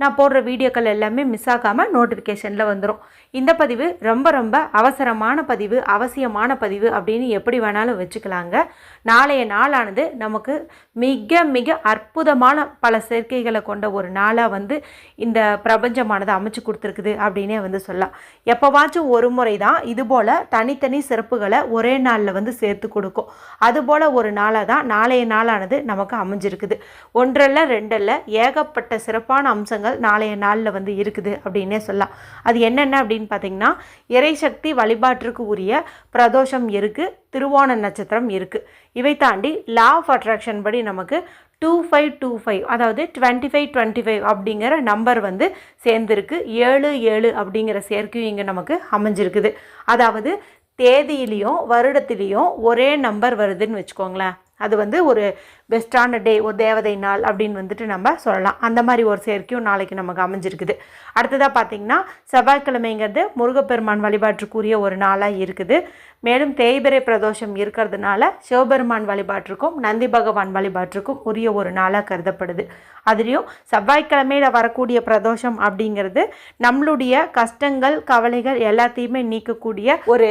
நான் போடுற வீடியோக்கள் எல்லாமே மிஸ் ஆகாமல் நோட்டிஃபிகேஷனில் வந்துடும் இந்த பதிவு ரொம்ப ரொம்ப அவசரமான பதிவு அவசியமான பதிவு அப்படின்னு எப்படி வேணாலும் வச்சுக்கலாங்க. நாளைய நாளானது நமக்கு மிக மிக அற்புதமான பல சேர்க்கைகளை கொண்ட ஒரு நாளாக வந்து இந்த பிரபஞ்சமானது அமைச்சு கொடுத்துருக்குது அப்படின்னே வந்து சொல்லலாம். எப்போவாச்சும் ஒரு முறை தான் இதுபோல் தனித்தனி சிறப்புகளை ஒரே நாளில் வந்து சேர்த்து கொடுக்கும். அதுபோல் ஒரு நாளாக தான் நாளைய நாளானது நமக்கு அமைஞ்சிருக்குது. ஒன்றல்ல ரெண்டல்ல ஏகப்பட்ட சிறப்பான அம்சங்கள் நாளைய நாளில் வந்து இருக்குது அப்படின்னே சொல்லலாம். அது என்னென்ன அப்படின்னு பார்த்தீங்கன்னா இறைசக்தி வழிபாட்டிற்கு உரிய பிரதோஷம் இருக்குது திருவோண நட்சத்திரம் இருக்குது இவை தாண்டி லா ஆஃப் அட்ராக்ஷன் படி நமக்கு டூ ஃபைவ் டூ ஃபைவ் அதாவது டுவெண்ட்டி ஃபைவ் டுவெண்ட்டி ஃபைவ் அப்படிங்கிற நம்பர் வந்து சேர்ந்துருக்கு. ஏழு ஏழு அப்படிங்கிற சேர்க்கையும் இங்கே நமக்கு அமைஞ்சிருக்குது. அதாவது தேதியிலையும் வருடத்திலையும் ஒரே நம்பர் வருதுன்னு வச்சுக்கோங்களேன். அது வந்து ஒரு பெஸ்ட்டான டே ஒரு தேவதை நாள் அப்படின்னு வந்துட்டு நம்ம சொல்லலாம். அந்த மாதிரி ஒரு சேர்க்கையும் நாளைக்கு நமக்கு அமைஞ்சிருக்குது அடுத்ததாக பார்த்தீங்கன்னா செவ்வாய்க்கிழமைங்கிறது முருகப்பெருமான் வழிபாட்டுக்குரிய ஒரு நாளாக இருக்குது. மேலும் தேய்பிரை பிரதோஷம் இருக்கிறதுனால சிவபெருமான் வழிபாட்டிற்கும் நந்தி பகவான் வழிபாட்டிற்கும் உரிய ஒரு நாளாக கருதப்படுது. அதுலேயும் செவ்வாய்க்கிழமையில் வரக்கூடிய பிரதோஷம் அப்படிங்கிறது நம்மளுடைய கஷ்டங்கள் கவலைகள் எல்லாத்தையுமே நீக்கக்கூடிய ஒரு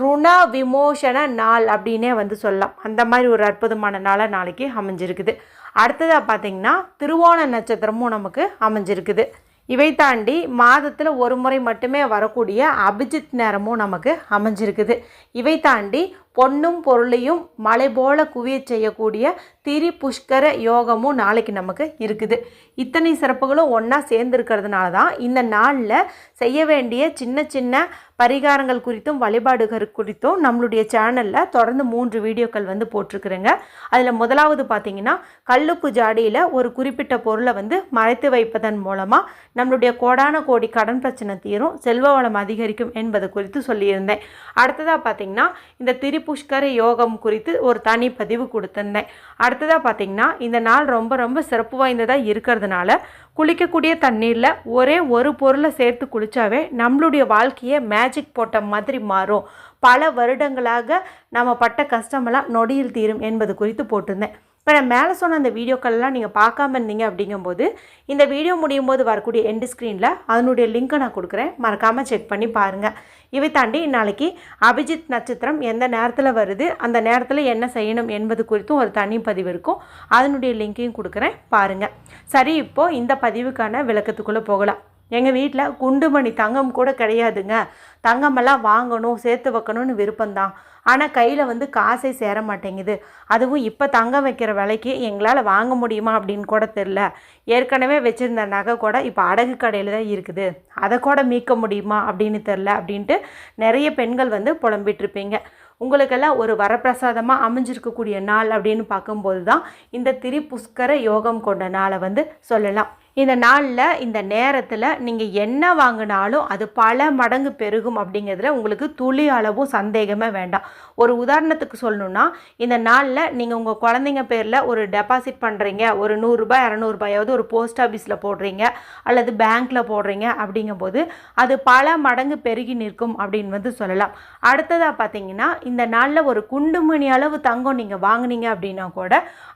ருண விமோசன நாள் அப்படின்னே வந்து சொல்லலாம். அந்த மாதிரி ஒரு அற்புதமான நாளாக நாளைக்கு அமைஞ்சிருக்குது. அடுத்ததாக பார்த்திங்கன்னா திருவோண நட்சத்திரமும் நமக்கு அமைஞ்சிருக்குது. இவை தாண்டி மாதத்தில் ஒரு முறை மட்டுமே வரக்கூடிய அபிஜித் நேரமும் நமக்கு அமைஞ்சிருக்குது. இவை தாண்டி பொன்னும் பொருளையும் மலை போல குவிய செய்யக்கூடிய திரி புஷ்கர யோகமும் நாளைக்கு நமக்கு இருக்குது. இத்தனை சிறப்புகளும் ஒன்றா சேர்ந்துருக்கிறதுனால தான் இந்த நாளில் செய்ய வேண்டிய சின்ன சின்ன பரிகாரங்கள் குறித்தும் வழிபாடுகள் குறித்தும் நம்மளுடைய சேனலில் தொடர்ந்து மூன்று வீடியோக்கள் வந்து போட்டிருக்குறேங்க. அதில் முதலாவது பார்த்தீங்கன்னா கல்லுப்பு ஜாடியில் ஒரு குறிப்பிட்ட பொருளை வந்து மறைத்து வைப்பதன் மூலமாக நம்மளுடைய கோடான கோடி கடன் பிரச்சனை தீரும் செல்வ வளம் அதிகரிக்கும் என்பது குறித்து சொல்லியிருந்தேன். அடுத்ததாக பார்த்தீங்கன்னா இந்த புஷ்கர யோகம் குறித்து ஒரு தனி பதிவு கொடுத்துருந்தேன். அடுத்ததாக பார்த்தீங்கன்னா இந்த நாள் ரொம்ப ரொம்ப சிறப்பு வாய்ந்ததாக இருக்கிறதுனால குளிக்கக்கூடிய தண்ணீரில் ஒரே ஒரு பொருளை சேர்த்து குளித்தாவே நம்மளுடைய வாழ்க்கையை மேஜிக் போட்ட மாதிரி மாறும். பல வருடங்களாக நம்ம பட்ட கஷ்டமெல்லாம் நொடியில் தீரும் என்பது குறித்து போட்டிருந்தேன். இப்போ நான் மேலே சொன்ன அந்த வீடியோக்கள்லாம் நீங்கள் பார்க்காம இருந்தீங்க அப்படிங்கும்போது இந்த வீடியோ முடியும் போது வரக்கூடிய எண்டு ஸ்க்ரீனில் அதனுடைய லிங்க்கை நான் கொடுக்குறேன். மறக்காமல் செக் பண்ணி பாருங்கள் இவை தாண்டி நாளைக்கு அபிஜித் நட்சத்திரம் எந்த நேரத்தில் வருது அந்த நேரத்தில் என்ன செய்யணும் என்பது குறித்தும் ஒரு தனி பதிவு இருக்கும். அதனுடைய லிங்க்கையும் கொடுக்குறேன். பாருங்கள் சரி இப்போது இந்த பதிவுக்கான விளக்கத்துக்குள்ளே போகலாம். எங்கள் வீட்டில் குண்டுமணி தங்கம் கூட கிடையாதுங்க. தங்கமெல்லாம் வாங்கணும் சேர்த்து வைக்கணும்னு விருப்பம்தான். ஆனால் கையில் வந்து காசே சேர மாட்டேங்குது. அதுவும் இப்போ தங்கம் வைக்கிற விலைக்கு எங்களால் வாங்க முடியுமா அப்படின்னு கூட தெரில ஏற்கனவே வச்சுருந்த நகை கூட இப்போ அடகு கடையில் தான் இருக்குது. அதை கூட மீட்க முடியுமா அப்படின்னு தெரில அப்படின்ட்டு நிறைய பெண்கள் வந்து புலம்பிகிட்ருப்பீங்க உங்களுக்கெல்லாம் ஒரு வரப்பிரசாதமாக அமைஞ்சிருக்கக்கூடிய நாள் அப்படின்னு பார்க்கும்போது தான் இந்த திரிபுஷ்கர யோகம் கொண்ட நாளை வந்து சொல்லலாம். இந்த நாளில் இந்த நேரத்தில் நீங்கள் என்ன வாங்கினாலும் அது பல மடங்கு பெருகும் அப்படிங்கிறதுல உங்களுக்கு துளி அளவும் சந்தேகமே வேண்டாம். ஒரு உதாரணத்துக்கு சொல்லணுன்னா இந்த நாளில் நீங்கள் உங்கள் குழந்தைங்க பேரில் ஒரு டெபாசிட் பண்ணுறீங்க ஒரு நூறுரூபா இரநூறுபாயாவது ஒரு போஸ்ட் ஆஃபீஸில் போடுறீங்க. அல்லது பேங்க்கில் போடுறீங்க அப்படிங்கும்போது அது பல மடங்கு பெருகி நிற்கும் அப்படின்னு வந்து சொல்லலாம். அடுத்ததாக பார்த்தீங்கன்னா இந்த நாளில் ஒரு குண்டுமணி அளவு தங்கம் நீங்கள் வாங்குனீங்க அப்படின்னா கூட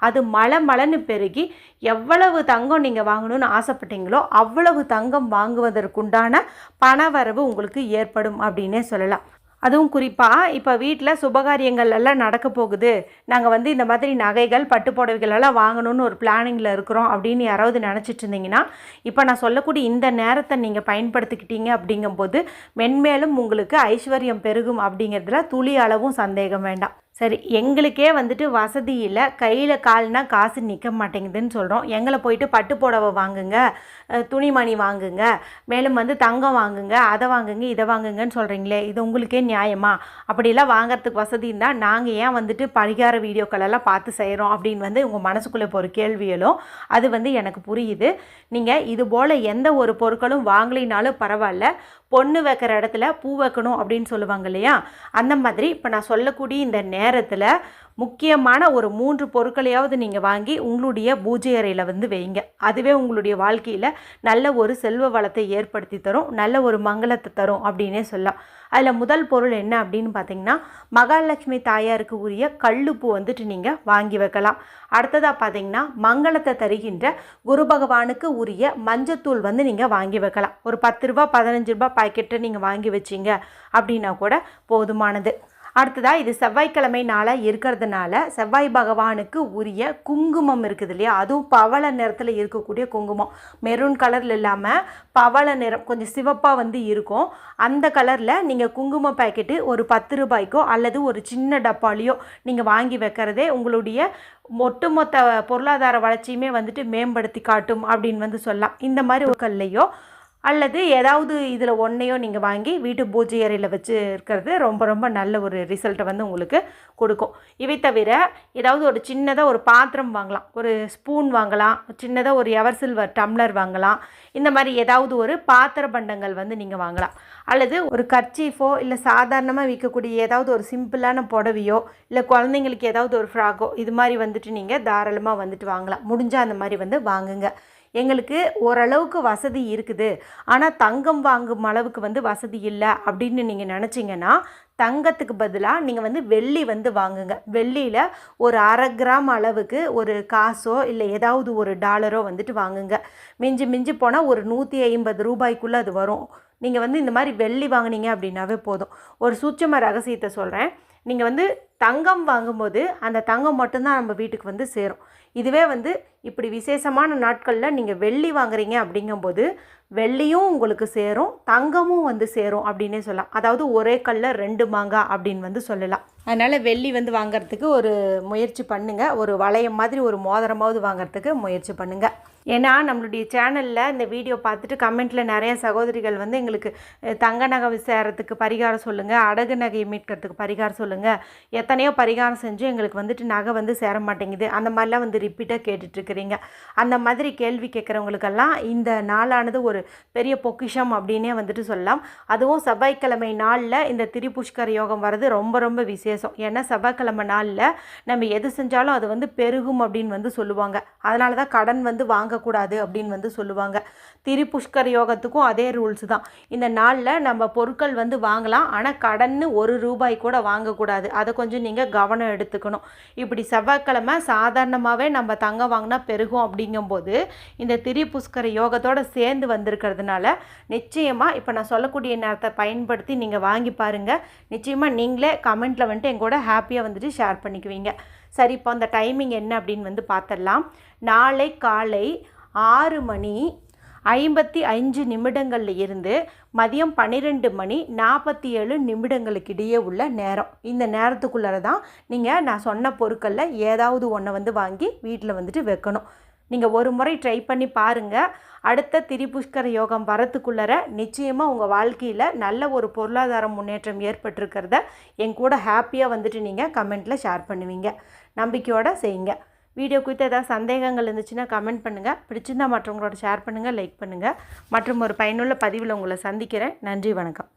அது மலை மலைன்னு பெருகி எவ்வளவு தங்கம் நீங்கள் வாங்கணும்னு ஆசைப்பட்டீங்களோ அவ்வளவு தங்கம் வாங்குவதற்குண்டான பணவரவு உங்களுக்கு ஏற்படும் அப்படின்னே சொல்லலாம். அதுவும் குறிப்பாக இப்போ வீட்டில் சுபகாரியங்கள் எல்லாம் நடக்க போகுது. நாங்கள் வந்து இந்த மாதிரி நகைகள் பட்டு புடவைகள் எல்லாம் வாங்கணும்னு ஒரு பிளானிங்கில் இருக்கிறோம் அப்படின்னு யாராவது நினச்சிட்டு இருந்தீங்கன்னா இப்போ நான் சொல்லக்கூடிய இந்த நேரத்தை நீங்கள் பயன்படுத்திக்கிட்டீங்க அப்படிங்கும்போது மென்மேலும் உங்களுக்கு ஐஸ்வர்யம் பெருகும் அப்படிங்கிறதுல துளி அளவும் சந்தேகம் வேண்டாம். சரி எங்களுக்கே வந்துட்டு வசதி இல்லை. கையில் கால்னா காசு நிற்க மாட்டேங்குதுன்னு சொல்கிறோம் எங்களை போயிட்டு பட்டு புடவை வாங்குங்க துணிமணி வாங்குங்க மேலும் வந்து தங்கம் வாங்குங்க அதை வாங்குங்க இதை வாங்குங்கன்னு சொல்கிறீங்களே இது உங்களுக்கே நியாயமா? அப்படிலாம் வாங்குறதுக்கு வசதி இருந்தால் நாங்கள் ஏன் வந்துட்டு பரிகார வீடியோக்கள் எல்லாம் பார்த்து செய்கிறோம் அப்படின்னு வந்து உங்கள் மனசுக்குள்ளே இப்போ ஒரு அது வந்து எனக்கு புரியுது. நீங்கள் இது போல் எந்த ஒரு பொருட்களும் வாங்கலினாலும் பரவாயில்ல. பொண்ணு வைக்கிற இடத்துல பூ வைக்கணும் அப்படின்னு சொல்லுவாங்க இல்லையா? அந்த மாதிரி இப்போ நான் சொல்லக்கூடிய இந்த நேரத்தில் முக்கியமான ஒரு மூன்று பொருட்களையாவது நீங்கள் வாங்கி உங்களுடைய பூஜை அறையில் வந்து வைங்க. அதுவே உங்களுடைய வாழ்க்கையில் நல்ல ஒரு செல்வ வளத்தை ஏற்படுத்தி தரும் நல்ல ஒரு மங்களத்தை தரும் அப்படின்னே சொல்லலாம். அதில் முதல் பொருள் என்ன அப்படின்னு பார்த்தீங்கன்னா மகாலட்சுமி தாயாருக்கு உரிய கல்லுப்பு வந்துட்டு நீங்கள் வாங்கி வைக்கலாம். அடுத்ததாக பார்த்தீங்கன்னா மங்களத்தை தருகின்ற குரு பகவானுக்கு உரிய மஞ்சத்தூள் வந்து நீங்கள் வாங்கி வைக்கலாம். ஒரு பத்து ரூபா பதினஞ்சு ரூபா பாக்கெட்டை நீங்கள் வாங்கி வச்சிங்க அப்படின்னா கூட போதுமானது. அடுத்ததாக இது செவ்வாய்க்கிழமை நாளாக இருக்கிறதுனால செவ்வாய் பகவானுக்கு உரிய குங்குமம் இருக்குது இல்லையா? அதுவும் பவள நிறத்தில் இருக்கக்கூடிய குங்குமம். மெரூன் கலரில் இல்லாமல் பவள நிறம் கொஞ்சம் சிவப்பாக வந்து இருக்கும். அந்த கலரில் நீங்கள் குங்குமம் பாக்கெட்டு ஒரு பத்து ரூபாய்க்கோ அல்லது ஒரு சின்ன டப்பாலையோ நீங்கள் வாங்கி வைக்கிறதே உங்களுடைய ஒட்டுமொத்த பொருளாதார வளர்ச்சியுமே வந்துட்டு மேம்படுத்தி காட்டும் அப்படின்னு வந்து சொல்லலாம். இந்த மாதிரி ஒரு கல்லையோ அல்லது ஏதாவது இதில் ஒன்றையோ நீங்கள் வாங்கி வீட்டு பூஜை அறையில் வச்சு இருக்கிறது ரொம்ப ரொம்ப நல்ல ஒரு ரிசல்ட்டை வந்து உங்களுக்கு கொடுக்கும். இவை தவிர ஏதாவது ஒரு சின்னதாக ஒரு பாத்திரம் வாங்கலாம் ஒரு ஸ்பூன் வாங்கலாம் சின்னதாக ஒரு எவர் சில்வர் டம்ளர் வாங்கலாம். இந்த மாதிரி ஏதாவது ஒரு பாத்திர பண்டங்கள் வந்து நீங்கள் வாங்கலாம். அல்லது ஒரு கர்ச்சீஃபோ இல்லை சாதாரணமாக விற்கக்கூடிய ஏதாவது ஒரு சிம்பிளான புடவையோ இல்லை குழந்தைங்களுக்கு ஏதாவது ஒரு ஃப்ராக்கோ இது மாதிரி வந்துட்டு நீங்கள் தாராளமாக வந்துட்டு வாங்கலாம். முடிஞ்சால் அந்த மாதிரி வந்து வாங்குங்க. எங்களுக்கு ஓரளவுக்கு வசதி இருக்குது. ஆனால் தங்கம் வாங்கும் அளவுக்கு வந்து வசதி இல்லை அப்படின்னு நீங்கள் நினச்சிங்கன்னா தங்கத்துக்கு பதிலாக நீங்கள் வந்து வெள்ளி வந்து வாங்குங்க. வெள்ளியில் ஒரு அரை கிராம் அளவுக்கு ஒரு காசோ இல்லை ஏதாவது ஒரு டாலரோ வந்துட்டு வாங்குங்க. மிஞ்சி மிஞ்சி போனால் ஒரு நூற்றி ஐம்பது ரூபாய்க்குள்ளே அது வரும். நீங்கள் வந்து இந்த மாதிரி வெள்ளி வாங்குனீங்க அப்படின்னாவே போதும். ஒரு சூட்சம ரகசியத்தை சொல்கிறேன் நீங்கள் வந்து தங்கம் வாங்கும்போது அந்த தங்கம் மட்டும்தான் நம்ம வீட்டுக்கு வந்து சேரும். இதுவே வந்து இப்படி விசேஷமான நாட்களில் நீங்கள் வெள்ளி வாங்குறீங்க அப்படிங்கும்போது வெள்ளியும் உங்களுக்கு சேரும் தங்கமும் வந்து சேரும் அப்படின்னே சொல்லலாம். அதாவது ஒரே கல்லில் ரெண்டு மாங்காய் அப்படின்னு வந்து சொல்லலாம். அதனால் வெள்ளி வந்து வாங்கிறதுக்கு ஒரு முயற்சி பண்ணுங்கள் ஒரு வளையம் மாதிரி ஒரு மோதிரமாவது வாங்குறதுக்கு முயற்சி பண்ணுங்கள் ஏன்னா நம்மளுடைய சேனலில் இந்த வீடியோ பார்த்துட்டு கமெண்ட்டில் நிறைய சகோதரிகள் வந்து எங்களுக்கு தங்க நகை சேரத்துக்கு பரிகாரம் சொல்லுங்கள் அடகு நகையை மீட்கிறதுக்கு பரிகாரம் சொல்லுங்கள் எத்தனையோ பரிகாரம் செஞ்சு எங்களுக்கு வந்துட்டு நகை வந்து சேர மாட்டேங்குது. அந்த மாதிரிலாம் வந்து ரிப்பீட்டாக கேட்டுட்ருக்குறீங்க. அந்த மாதிரி கேள்வி கேட்குறவங்களுக்கெல்லாம் இந்த நாளானது ஒரு பெரிய பொக்கிஷம் அப்படின்னே வந்துட்டு சொல்லலாம். அதுவும் செவ்வாய்க்கிழமை நாளில் இந்த திரிபுஷ்கர யோகம் வர்றது ரொம்ப ரொம்ப விசேஷம். ஏன்னா செவ்வாய்க்கிழமை நாளில் நம்ம எது செஞ்சாலும் அது வந்து பெருகும் அப்படின்னு வந்து சொல்லுவாங்க. அதனால தான் கடன் வந்து வாங்கக்கூடாது அப்படின்னு வந்து சொல்லுவாங்க. திரிபுஷ்கர் யோகத்துக்கும் அதே ரூல்ஸ் தான். இந்த நாளில் நம்ம பொருட்கள் வந்து வாங்கலாம். ஆனால் கடன்னு ஒரு ரூபாய் கூட வாங்கக்கூடாது. அதை கொஞ்சம் நீங்கள் கவனம் எடுத்துக்கணும். இப்படி செவ்வாய்க்கிழமை சாதாரணமாகவே நம்ம தங்கம் வாங்கினா பெருகும் அப்படிங்கும்போது இந்த திரிபுஷ்கர யோகத்தோட சேர்ந்து வந்திருக்கிறதுனால நிச்சயமாக இப்போ நான் சொல்லக்கூடிய நேரத்தை பயன்படுத்தி நீங்கள் வாங்கி பாருங்கள் நிச்சயமாக நீங்களே கமெண்ட்டில் வந்துட்டு என் கூட ஹாப்பியாக வந்துட்டு ஷேர் பண்ணிக்குவீங்க. சரி இப்போ அந்த டைமிங் என்ன அப்படின்னு வந்து பார்த்துடலாம் நாளை காலை ஆறு மணி ஐம்பத்தி அஞ்சு நிமிடங்கள்ல இருந்து மதியம் பன்னிரெண்டு மணி நாற்பத்தி ஏழு நிமிடங்களுக்கு இடையே உள்ள நேரம். இந்த நேரத்துக்குள்ளார தான் நீங்கள் நான் சொன்ன பொருட்களில் ஏதாவது ஒன்றை வந்து வாங்கி வீட்டில் வந்துட்டு வைக்கணும். நீங்கள் ஒரு முறை ட்ரை பண்ணி பாருங்கள் அடுத்த திரிபுஷ்கர யோகம் வரத்துக்குள்ளர நிச்சயமாக உங்கள் வாழ்க்கையில் நல்ல ஒரு பொருளாதார முன்னேற்றம் ஏற்பட்டிருக்கிறத என் கூட ஹாப்பியாக வந்துட்டு நீங்கள் கமெண்ட்டில் ஷேர் பண்ணுவீங்க. நம்பிக்கையோடு செய்யுங்க. வீடியோ குறித்து ஏதாவது சந்தேகங்கள் இருந்துச்சுன்னா கமெண்ட் பண்ணுங்கள் பிடிச்சிருந்தா மற்றவங்களோட ஷேர் பண்ணுங்கள் லைக் பண்ணுங்கள் மற்றும் ஒரு பயனுள்ள பதிவில் உங்களை சந்திக்கிறேன். நன்றி வணக்கம்.